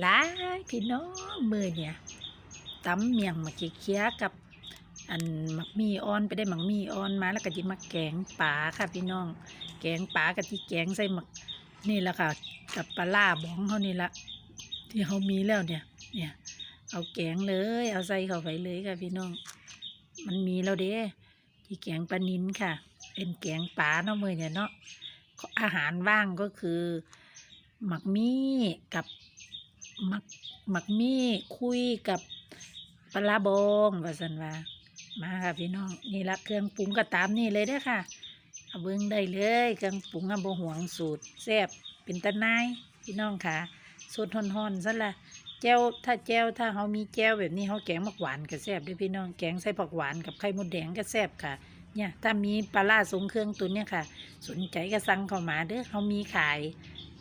หลายพี่น้องมือเนี่ยตำเมียงมาเคี้ยกับ อันหมักมีอ่อนไปได้หมักมีอ่อนมาแล้วก็จิมาแกงป่าค่ะพี่น้อง แกงป่ากับที่แกงใส่หมักนี่แหละค่ะ กับปลาล่าบ้องเขานี่ละที่เขามีแล้วเนี่ย เนี่ย เอาแกงเลย เอาใส่เข้าไปเลยค่ะพี่น้อง มันมีแล้วเด้ที่แกงปลานินค่ะ เป็นแกงป่าเนาะมือเนี่ยเนาะอาหารว่างก็คือหมักมี่กับ หมักหมักมี่คุยกับปลาบองว่าสันว่า มาค่ะพี่น้องนี่ละเครื่องปรุงก็ตามนี่เลยเด้ค่ะเอาเบิ้งได้เลยเครื่องปรุงอะบ่หวงสูตรแซ่บเป็นตะนายพี่น้องค่ะสดห่อนๆซะละแจ้วถ้าแจ้วถ้าเขามีแจ้วแบบนี้เขาแกงมักหวานก็แซ่บด้วยพี่น้องแกงใส่ผักหวานกับไข่มดแดงก็แซ่บค่ะเนี่ยถ้ามีปลาล่าทรงเครื่องตุนเนี่ยค่ะ สนใจก็สั่งเข้ามาเด้อเขามีขาย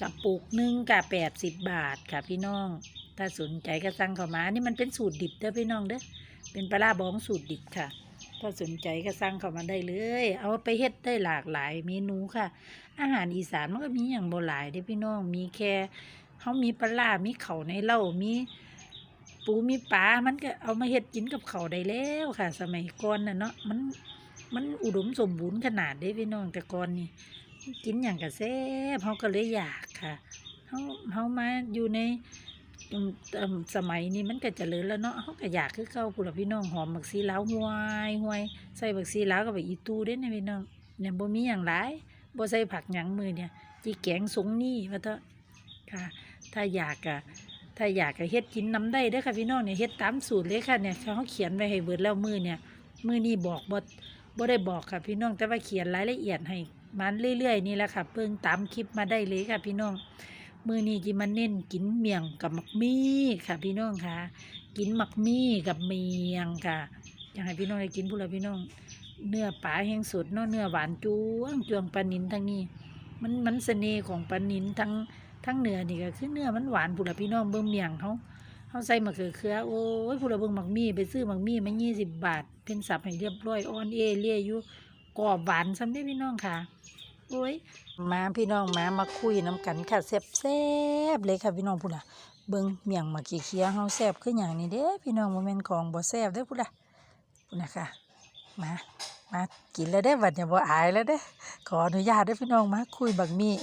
กับปุกหนึ่งกับแปดสิบบาทค่ะพี่น้อง ถ้าสนใจก็สั่งเข้ามา นี่มันเป็นสูตรดิบเด้อพี่น้องเด้อ เป็นปลาร้าบองสูตรดิบค่ะ ถ้าสนใจก็สั่งเข้ามาได้เลย เอาไปเฮ็ดได้หลากหลายเมนูค่ะ อาหารอีสานมันก็มีอย่างโบหลายเด้อพี่น้อง มีแค่เขามีปลามีเข่าในเหล้ามีปูมีปลา มันก็เอามาเฮ็ดกินกับเขาได้แล้วค่ะ สมัยก่อนน่ะเนาะ มัน มันอุดมสมบูรณ์ขนาดเด้พี่น้องแต่ก่อนนี่ กินอย่างกะแซ่บเขาก็เลยอยากค่ะเขาเขามาอยู่ในสมัยนี้มันก็เจริญแล้วเนาะเขาก็อยากคือเก่าพุ่นล่ะพี่น้องหอมบักซีเล้าห่วยห่วยใส่บักซีเล้ากับบักอีตูเด้นะพี่น้องเนี่ยบ่มีอย่างหลายบ่ใส่ผักหยังมือเนี่ยจีแกงสงนี่ว่าเถอะค่ะ ถ้าอยากอะถ้าอยากก็เฮ็ดกินน้ำได้เด้อค่ะพี่น้องเนี่ยเฮ็ดตามสูตรเลยค่ะเนี่ยเขาเขียนไว้ให้เบิดแล้วมือเนี่ยมือนี่บอกบ่บ่ได้บอกค่ะพี่น้องแต่ว่าเขียนรายละเอียดให้ มันเรื่อยๆนี่แหละค่ะเพิ่งตามคลิปมาได้เลยค่ะ พี่น้องมือนี้จิมาเน้นกินเมียงกับหมักมี่ค่ะ พี่น้องค่ะ กินหมักมี่กับเมียงค่ะอยากให้พี่น้องได้กินพูดละพี่น้อง เนื้อปลาแห้งสดเนาะเนื้อหวานจวงจวงปลานินทั้งนี้ มันมันเสน่ห์ของปลานินทั้งทั้งเนื้อนี่ก็คือเนื้อมันหวานพูดละพี่น้องเบิ่งเมียงเขาเขาใส่มะเขือเขือโอ้ยผู้ละเบิ่งหมักมี่ไปซื้อหมักมี่มายี่สิบบาท เป็นสับให้เรียบร้อยอ่อนเอเลี่ยอยู่ กรอบหวานซ้ำได้พี่น้องค่ะโอ้ยมาพี่น้องมามาคุยน้ำกันค่ะแซ่บแซ่บเลยค่ะพี่น้องพูดละเบิ่งเมียงมาขี้เคี้ยเฮาแซ่บขึ้นอย่างนี้เด้พี่น้องโมเม่นของบ่แซ่บเด้อพูดละพูดนะค่ะมามากินแล้วได้อบัดเนี่ยบ่อายแล้วเด้ขออนุญาตได้พี่น้องมาคุยบักมี่